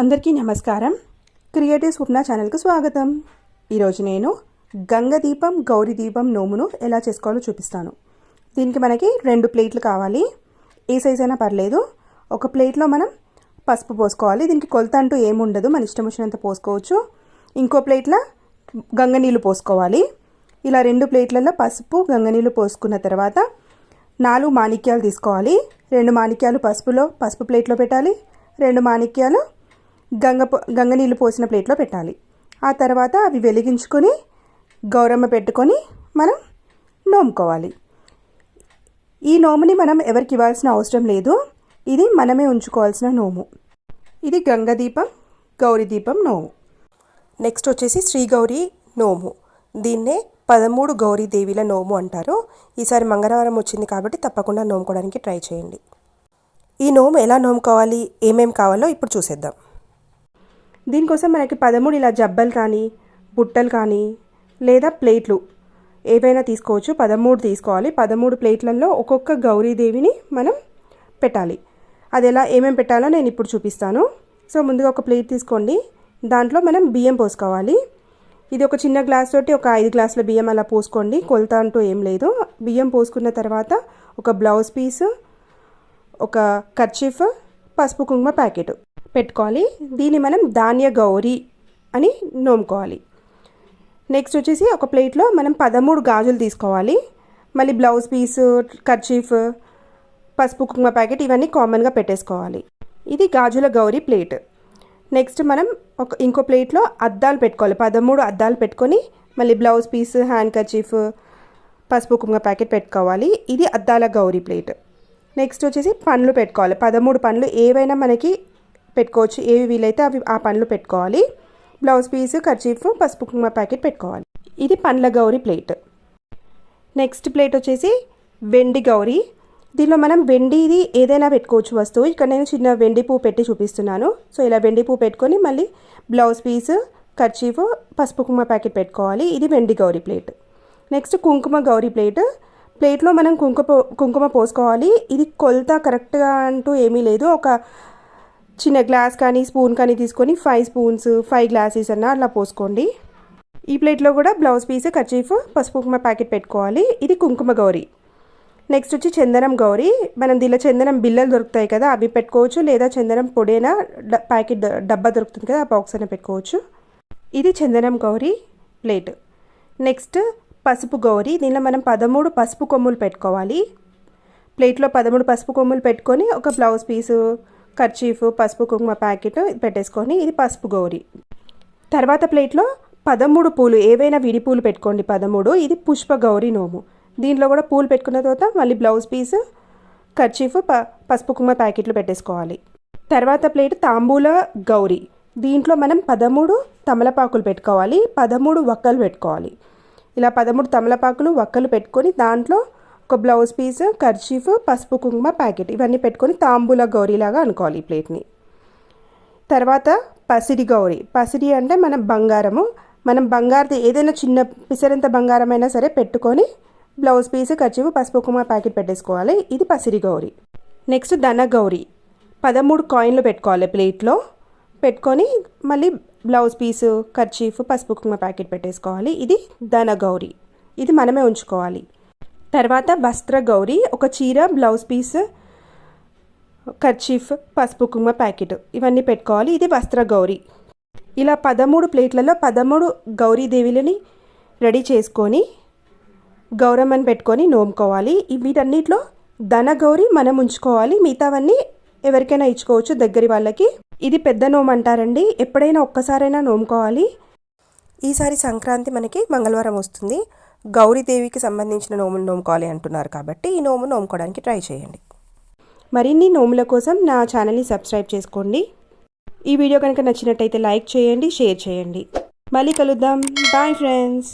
అందరికీ నమస్కారం. క్రియేటివ్ స్వప్న ఛానల్కి స్వాగతం. ఈరోజు నేను గంగ దీపం గౌరీ దీపం నోమును ఎలా చేసుకోవాలో చూపిస్తాను. దీనికి మనకి రెండు ప్లేట్లు కావాలి. ఏ సైజ్ అయినా పర్లేదు. ఒక ప్లేట్లో మనం పసుపు పోసుకోవాలి. దీనికి కొలత అంటూ ఏముండదు మన ఇష్టం వచ్చినంత పోసుకోవచ్చు. ఇంకో ప్లేట్లో గంగ నీళ్ళు పోసుకోవాలి. ఇలా రెండు ప్లేట్లలో పసుపు గంగ నీళ్ళు పోసుకున్న తర్వాత నాలుగు మాణిక్యాలు తీసుకోవాలి. రెండు మాణిక్యాలు పసుపులో పసుపు ప్లేట్లో పెట్టాలి. రెండు మాణిక్యాలు గంగ గంగ నీళ్ళు పోసిన ప్లేట్లో పెట్టాలి. ఆ తర్వాత అవి వెలిగించుకొని గౌరమ్మ పెట్టుకొని మనం నోముకోవాలి. ఈ నోముని మనం ఎవరికి ఇవ్వాల్సిన అవసరం లేదు. ఇది మనమే ఉంచుకోవాల్సిన నోము. ఇది గంగ దీపం గౌరీ దీపం నోము. నెక్స్ట్ వచ్చేసి శ్రీ గౌరీ నోము. దీన్నే పదమూడు గౌరీ దేవిల నోము అంటారు. ఈసారి మంగళవారం వచ్చింది కాబట్టి తప్పకుండా నోముకోవడానికి ట్రై చేయండి. ఈ నోము ఎలా నోముకోవాలి ఏమేమి కావాలో ఇప్పుడు చూసేద్దాం. దీనికోసం మనకి పదమూడు ఇలా జబ్బలు కానీ బుట్టలు కానీ లేదా ప్లేట్లు ఏవైనా తీసుకోవచ్చు. పదమూడు తీసుకోవాలి. పదమూడు ప్లేట్లలో ఒక్కొక్క గౌరీదేవిని మనం పెట్టాలి. అది ఎలా ఏమేమి పెట్టాలో నేను ఇప్పుడు చూపిస్తాను. సో ముందుగా ఒక ప్లేట్ తీసుకోండి. దాంట్లో మనం బియ్యం పోసుకోవాలి. ఇది ఒక చిన్న గ్లాస్ తోటి ఒక ఐదు గ్లాసుల బియ్యం అలా పోసుకోండి. కొలత అంటూ ఏం లేదు. బియ్యం పోసుకున్న తర్వాత ఒక బ్లౌజ్ పీస్ ఒక కర్చీఫ్ పసుపు కుంకుమ ప్యాకెట్. పెట్టుకోవాలి. దీన్ని మనం ధాన్య గౌరీ అని నోముకోవాలి. నెక్స్ట్ వచ్చేసి ఒక ప్లేట్లో మనం పదమూడు గాజులు తీసుకోవాలి. మళ్ళీ బ్లౌజ్ పీసు కర్చీఫ్ పసుపు కుంకుమ ప్యాకెట్ ఇవన్నీ కామన్గా పెట్టేసుకోవాలి. ఇది గాజుల గౌరీ ప్లేట్. నెక్స్ట్ మనం ఒక ఇంకో ప్లేట్లో అద్దాలు పెట్టుకోవాలి. పదమూడు అద్దాలు పెట్టుకొని మళ్ళీ బ్లౌజ్ పీస్ హ్యాండ్ కర్చీఫ్ పసుపు కుంకుమ ప్యాకెట్ పెట్టుకోవాలి. ఇది అద్దాల గౌరీ ప్లేట్. నెక్స్ట్ వచ్చేసి పండ్లు పెట్టుకోవాలి. పదమూడు పండ్లు ఏవైనా మనకి పెట్టుకోవచ్చు. ఏవి వీలైతే అవి ఆ పండ్లు పెట్టుకోవాలి. బ్లౌజ్ పీస్ కర్చీఫ్ పసుపు కుంకుమ ప్యాకెట్ పెట్టుకోవాలి. ఇది పండ్ల గౌరీ ప్లేట్. నెక్స్ట్ ప్లేట్ వచ్చేసి వెండి గౌరీ. దీనిలో మనం వెండిది ఏదైనా పెట్టుకోవచ్చు వస్తువు. ఇక్కడ నేను చిన్న వెండి పువ్వు పెట్టి చూపిస్తున్నాను. సో ఇలా వెండి పువ్వు పెట్టుకొని మళ్ళీ బ్లౌజ్ పీస్ కర్చీఫ్ పసుపు కుంకుమ ప్యాకెట్ పెట్టుకోవాలి. ఇది వెండి గౌరీ ప్లేట్. నెక్స్ట్ కుంకుమ గౌరీ ప్లేట్. ప్లేట్లో మనం కుంకుమ కుంకుమ పోసుకోవాలి. ఇది కొలత కరెక్ట్గా అంటూ ఏమీ లేదు. ఒక చిన్న గ్లాస్ కానీ స్పూన్ కానీ తీసుకొని ఫైవ్ స్పూన్స్ ఫైవ్ గ్లాసెస్ అన్న అలా పోసుకోండి. ఈ ప్లేట్లో కూడా బ్లౌజ్ పీస్ కర్చీఫ్ పసుపు కుంకుమ ప్యాకెట్ పెట్టుకోవాలి. ఇది కుంకుమ గౌరీ. నెక్స్ట్ వచ్చి చందనం గౌరీ. మనం దీనిలో చందనం బిల్లలు దొరుకుతాయి కదా అవి పెట్టుకోవచ్చు. లేదా చందనం పొడైనా డ- ప్యాకెట్ డబ్బా దొరుకుతుంది కదా ఆ బాక్స్ అయినా పెట్టుకోవచ్చు. ఇది చందనం గౌరీ ప్లేట్ నెక్స్ట్ పసుపు గౌరీ. దీనిలో మనం పదమూడు పసుపు కొమ్ములు పెట్టుకోవాలి. ప్లేట్లో పదమూడు పసుపు కొమ్ములు పెట్టుకొని ఒక బ్లౌజ్ పీసు కర్చీఫ్ పసుపు కుంకుమ ప్యాకెట్ పెట్టేసుకొని ఇది పసుపు గౌరీ. తర్వాత ప్లేట్లో పదమూడు పూలు ఏవైనా విడి పూలు పెట్టుకోండి పదమూడు. ఇది పుష్ప గౌరీ నోము. దీంట్లో కూడా పూలు పెట్టుకున్న తర్వాత మళ్ళీ బ్లౌజ్ పీస్ కర్చీఫ్ ప పసుపు కుంకుమ ప్యాకెట్లు పెట్టేసుకోవాలి. తర్వాత ప్లేట్ తాంబూల గౌరీ. దీంట్లో మనం పదమూడు తమలపాకులు పెట్టుకోవాలి పదమూడు వక్కలు పెట్టుకోవాలి. ఇలా పదమూడు తమలపాకులు వక్కలు పెట్టుకొని దాంట్లో ఒక బ్లౌజ్ పీస్ కర్చీఫ్ పసుపు కుంకుమ ప్యాకెట్ ఇవన్నీ పెట్టుకొని తాంబూల గౌరీలాగా అనుకోవాలి ఈ ప్లేట్ని. తర్వాత పసిడి గౌరీ. పసిడి అంటే మనం బంగారము. మనం బంగారది ఏదైనా చిన్న పిసరంత బంగారం అయినా సరే పెట్టుకొని బ్లౌజ్ పీస్ కర్చీఫ్ పసుపు కుంకుమ ప్యాకెట్ పెట్టేసుకోవాలి. ఇది పసిడి గౌరీ. నెక్స్ట్ ధన గౌరీ. పదమూడు కాయిన్లు పెట్టుకోవాలి ప్లేట్లో. పెట్టుకొని మళ్ళీ బ్లౌజ్ పీసు కర్చీఫ్ పసుపు కుంకుమ ప్యాకెట్ పెట్టేసుకోవాలి. ఇది ధన గౌరీ. ఇది మనమే ఉంచుకోవాలి. తర్వాత వస్త్ర గౌరీ ఒక చీర బ్లౌజ్ పీస్ కర్చీఫ్ పసుపు కుంకుమ ప్యాకెట్ ఇవన్నీ పెట్టుకోవాలి. ఇది వస్త్ర గౌరీ ఇలా పదమూడు ప్లేట్లలో పదమూడు గౌరీదేవిలని రెడీ చేసుకొని గౌరమ్మని పెట్టుకొని నోముకోవాలి. వీటన్నిటిలో ధన గౌరీ మనం ఉంచుకోవాలి. మిగతావన్నీ ఎవరికైనా ఇచ్చుకోవచ్చు దగ్గరి వాళ్ళకి. ఇది పెద్ద నోము అంటారండి. ఎప్పుడైనా ఒక్కసారైనా నోముకోవాలి. ఈసారి సంక్రాంతి మనకి మంగళవారం వస్తుంది. గౌరీదేవికి సంబంధించిన నోములు నోముకోవాలి అంటున్నారు కాబట్టి ఈ నోము నోముకోవడానికి ట్రై చేయండి. మరిన్ని నోముల కోసం నా ఛానల్ని సబ్స్క్రైబ్ చేసుకోండి. ఈ వీడియో కనుక నచ్చినట్టయితే లైక్ చేయండి షేర్ చేయండి. మళ్ళీ కలుద్దాం. Bye friends.